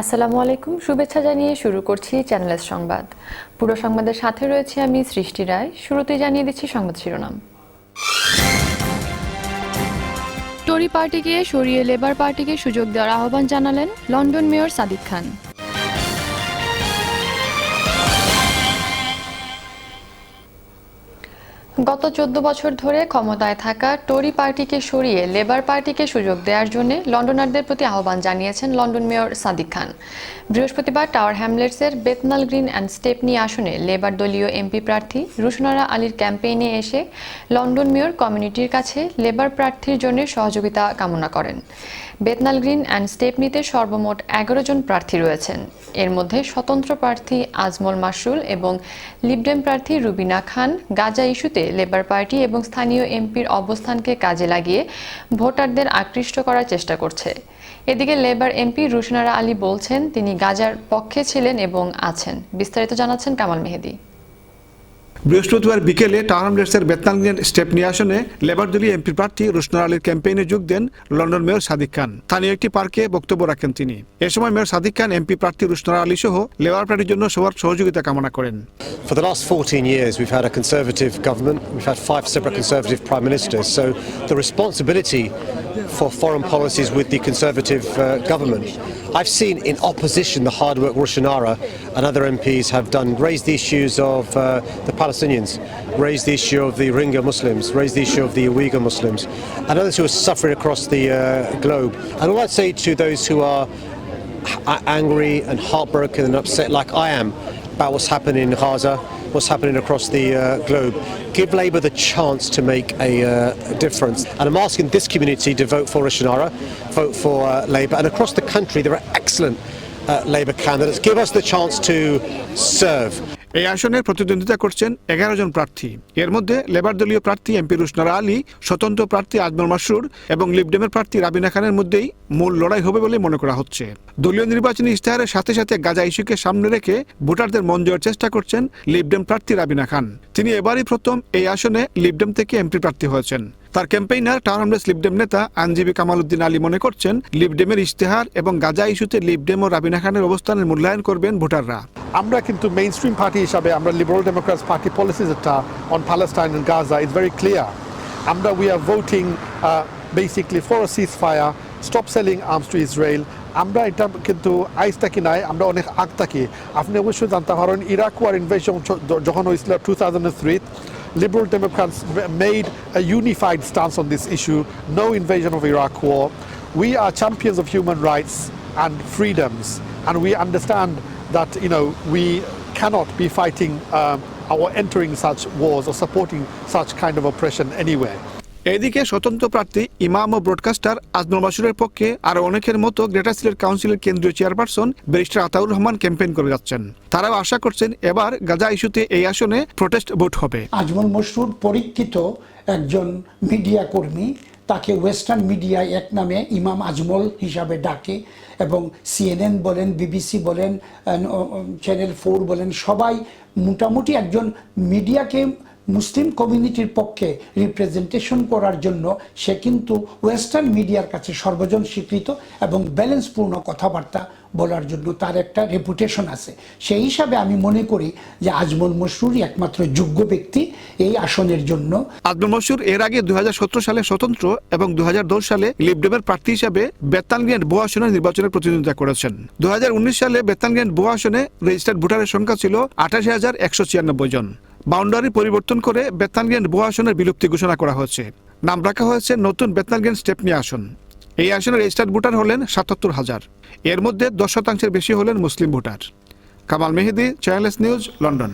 আসসালামু আলাইকুম, শুভেচ্ছা জানিয়ে শুরু করছি চ্যানেলের সংবাদ। পুরো সংবাদের সাথে রয়েছে আমি সৃষ্টি রায়। শুরুতেই জানিয়ে দিচ্ছি সংবাদ শিরোনাম। টরি পার্টিকে সরিয়ে লেবার পার্টিকে সুযোগ দেওয়ার আহ্বান জানালেন লন্ডন মেয়র সাদিক খান। গত চোদ্দ বছর ধরে ক্ষমতায় থাকা টরি পার্টিকে সরিয়ে লেবার পার্টিকে সুযোগ দেওয়ার জন্য লন্ডনারদের প্রতি আহ্বান জানিয়েছেন লন্ডন মেয়র সাদিক খান। বৃহস্পতিবার টাওয়ার হ্যামলেটসের বেতনাল গ্রিন অ্যান্ড স্টেপনি আসনে লেবার দলীয় এমপি প্রার্থী রুশনারা আলীর ক্যাম্পেইনে এসে লন্ডন মেয়র কমিউনিটির কাছে লেবার প্রার্থীর জন্য সহযোগিতা কামনা করেন। বেতনাল গ্রিন অ্যান্ড স্টেপনিতে সর্বমোট এগারো জন প্রার্থী রয়েছেন। এর মধ্যে স্বতন্ত্র প্রার্থী আজমল মাসরুল এবং লিবডেম প্রার্থী রুবিনা খান গাজা ইস্যুতে লেবার পার্টি এবং স্থানীয় এমপির অবস্থানকে কাজে লাগিয়ে ভোটারদের আকৃষ্ট করার চেষ্টা করছে। এদিকে লেবার এমপি রুশনারা আলী বলছেন, তিনি গাজার পক্ষে ছিলেন এবং আছেন। বিস্তারিত জানাচ্ছেন কামাল মেহেদি। বৃহস্পতিবার বিকেলে টাউনহামলেটসের বেতনালগঞ্জ স্টেপনি আসনে লেবার দলীয় এমপি প্রার্থী রুশনার আলীর ক্যাম্পেইনে যোগ দেন লন্ডন মেয়র সাদিক খান স্থানীয় একটি পার্কে বক্তব্য রাখেন তিনি এ সময় মেয়র সাদিক খান এমপি প্রার্থী রুশনার আলী সহ লেবার পার্টির জন্য সবার সহযোগিতা কামনা করেন For the last 14 years, we've had a Conservative government. We've had five separate Conservative prime ministers. So the responsibility for foreign policies with the Conservative uh, government. I've seen in opposition the hard work Roshanara and other MPs have done, raised the issues of uh, the Palestinians, raised the issue of the Rohingya Muslims, raised the issue of the Uyghur Muslims, and others who are suffering across the uh, globe. And all I'd say to those who are angry and heartbroken and upset like I am about what's happening in Gaza, what's happening across the uh, globe. Give Labour the chance to make a, uh, difference. And I'm asking this community to vote for Roshanara, vote for uh, Labour. And across the country, there are excellent uh, Labour candidates. Give us the chance to serve. এই আসনে প্রতিদ্বন্দ্বিতা করছেন এগারো জন প্রার্থী। এর মধ্যে labour দলীয় প্রার্থী এমপি রুশনারা আলী, স্বতন্ত্র প্রার্থী আজমল মাসুর এবং লিবডেমের প্রার্থী রাবিনা খানের মধ্যেই মূল লড়াই হবে বলে মনে করা হচ্ছে। দলীয় নির্বাচনী ইশতেহারের সাথে সাথে গাজা ইস্যুকে সামনে রেখে ভোটারদের মন জয়ের চেষ্টা করছেন লিবডেম প্রার্থী রাবিনা খান। তিনি এবারই প্রথম এই আসনে লিবডেম থেকে এমপি প্রার্থী হয়েছেন। তার ক্যাম্পেইনার টাউনহামলেস লিবডেম নেতা আইনজীবী কামাল উদ্দিন আলী মনে করছেন লিবডেমের ইশতেহার এবং গাজা ইস্যুতে লিবডেম ও রাবিনা খানের অবস্থানের মূল্যায়ন করবেন ভোটাররা। আমরা কিন্তু মেইন স্ট্রিম পার্টি হিসাবে আমরা লিবারেল ডেমোক্রেটস পার্টি পলিসি যেটা on Palestine and Gaza is very clear আমরা we are voting basically for a ceasefire stop selling arms to Israel আমরা এটা কিন্তু আইস থাকি নাই আমরা অনেক আগ থাকি আপনি অবশ্যই জানতে পারেন ইরাক ওয়ার ইনভেশন যখন হয়েছিল two thousand three Liberal Democrats made a unified stance on this issue no invasion of Iraq war. We are champions of human rights and freedoms, and we understand that you know we cannot be fighting um, or entering such wars or supporting such kind of oppression anywhere. এদিকে স্বতন্ত্র প্রার্থী ইমাম ও broadcaster Ajmal মাসুরের পক্ষে আরও অনেকের মতো greater Sylhet কাউন্সিলের কেন্দ্রীয় chairperson barrister Ataur Rahman campaign করে যাচ্ছেন তারাও আশা করছেন এবার গাজা ইস্যুতে এই আসনে প্রোটেস্ট ভোট হবে আজমল মসরুর পরীক্ষিত একজন মিডিয়া কর্মী তাকে ওয়েস্টার্ন মিডিয়ায় এক নামে ইমাম আজমল হিসাবে ডাকে এবং সিএনএন বলেন, বিবিসি বলেন চ্যানেল ফোর বলেন, সবাই মোটামুটি একজন মিডিয়াকে মুসলিম কমিউনিটির পক্ষে রিপ্রেজেন্টেশন করার জন্য সে কিন্তু ওয়েস্টার্ন মিডিয়ার কাছে সর্বজন স্বীকৃত এবং ব্যালেন্সপূর্ণ কথাবার্তা বলার জন্য তার একটা রেপুটেশন আছে। সেই হিসাবে আমি মনে করি যে আজমল মসরুরই একমাত্র যোগ্য ব্যক্তি এই আসনের জন্য। আব্দুল মসুর এর আগে দুই হাজার সতেরো সালে স্বতন্ত্র এবং দু হাজার দশ সালে লিবডেমের প্রার্থী হিসাবে বেতানগ্যান্ড বো আসনে নির্বাচনের প্রতিদ্বন্দ্বিতা করেছেন। দুই হাজার উনিশ সালে বেতানগ্যান্ড বো আসনে রেজিস্টার্ড ভোটারের সংখ্যা ছিল আঠাশি হাজার একশো ছিয়ানব্বই জন। বাউন্ডারি পরিবর্তন করে বেতানগ্যান্ড বহু আসনের বিলুপ্তি ঘোষণা করা হয়েছে। নাম রাখা হয়েছে নতুন বেতানগ্যান্ড স্টেপনি আসন। এই আসনের রেজিস্টার্ড ভোটার হলেন সাতাত্তর হাজার। এর মধ্যে দশ শতাংশের বেশি হলেন মুসলিম voter. Kamal Mehedi Channel S news London